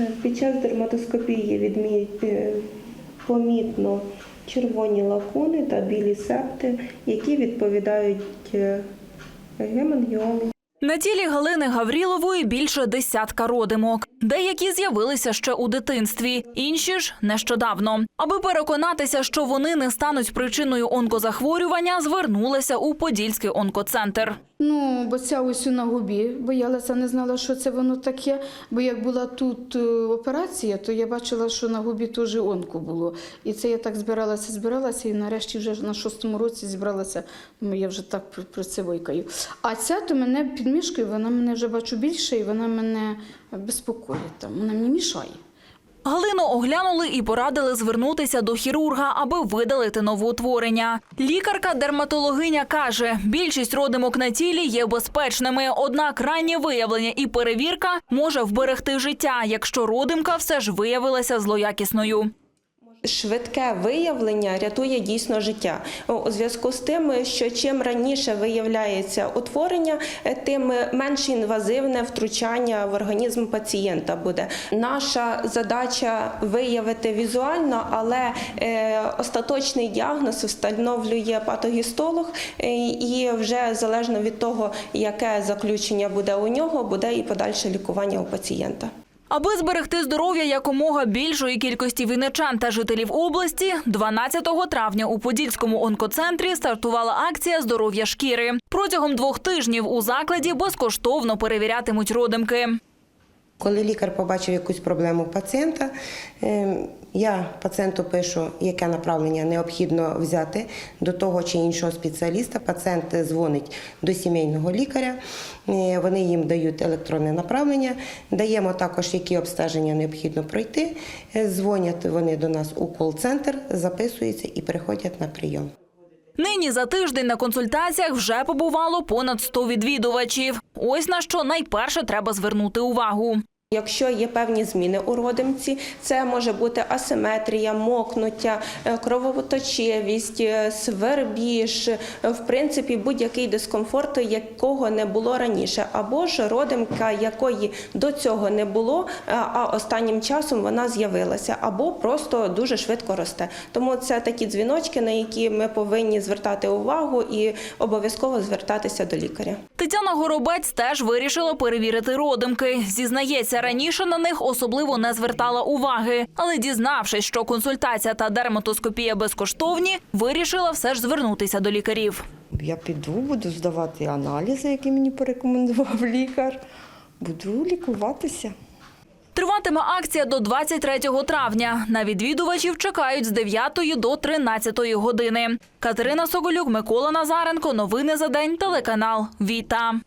Е, Під час дерматоскопії відмі... е, помітно червоні лакуни та білі септи, які відповідають е, гемангіому. На тілі Галини Гаврілової більше десятка родимок. Деякі з'явилися ще у дитинстві, інші ж нещодавно. Аби переконатися, що вони не стануть причиною онкозахворювання, звернулися у Подільський онкоцентр. Ну, бо ця ось на губі боялася, не знала, що це воно таке. Бо як була тут е, операція, то я бачила, що на губі теж онко було. І це я так збиралася, збиралася, і нарешті вже на шостому році зібралася. Думаю, я вже так при- працевойкаю. А ця то мене під мішкою, вона мене вже бачу більше, і вона мене безпокоїть там, вона мені мішає. Галину оглянули і порадили звернутися до хірурга, аби видалити новоутворення. Лікарка-дерматологиня каже, більшість родимок на тілі є безпечними, однак раннє виявлення і перевірка може вберегти життя, якщо родимка все ж виявилася злоякісною. Швидке виявлення рятує дійсно життя. У зв'язку з тим, що чим раніше виявляється утворення, е, тим менш інвазивне втручання в організм пацієнта буде. Наша задача виявити візуально, але е, остаточний діагноз встановлює патогістолог, е, і вже залежно від того, яке заключення буде у нього, буде і подальше лікування у пацієнта. Аби зберегти здоров'я якомога більшої кількості віничан та жителів області, 12 травня у Подільському онкоцентрі стартувала акція здоров'я шкіри. Протягом двох тижнів у закладі безкоштовно перевірятимуть родимки. Коли лікар побачив якусь проблему пацієнта, е, я пацієнту пишу, яке направлення необхідно взяти до того чи іншого спеціаліста. Пацієнт дзвонить до сімейного лікаря, е, вони їм дають електронне направлення, даємо також, які обстеження необхідно пройти. Е, Дзвонять вони до нас у кол-центр, записуються і приходять на прийом. Нині за тиждень на консультаціях вже побувало понад 100 відвідувачів. Ось на що найперше треба звернути увагу. Якщо є певні зміни у родимці, це може бути асиметрія, мокнуття, е, кровоточивість, е, свербіж, е, в принципі, будь-який дискомфорт, якого не було раніше, або ж родимка, якої до цього не було, а останнім часом вона з'явилася, або просто дуже швидко росте. Тому це такі дзвіночки, на які ми повинні звертати увагу і обов'язково звертатися до лікаря. Тетяна Горобець теж вирішила перевірити родимки. Зізнається, раніше на них особливо не звертала уваги, але дізнавшись, що консультація та дерматоскопія безкоштовні, вирішила все ж звернутися до лікарів. Я піду, буду здавати аналізи, які мені порекомендував лікар. Буду лікуватися. Триватиме акція до 23 травня. На відвідувачів чекають з 9 до 13 години. Катерина Соголюк, Микола Назаренко. Новини за день. Телеканал Віта.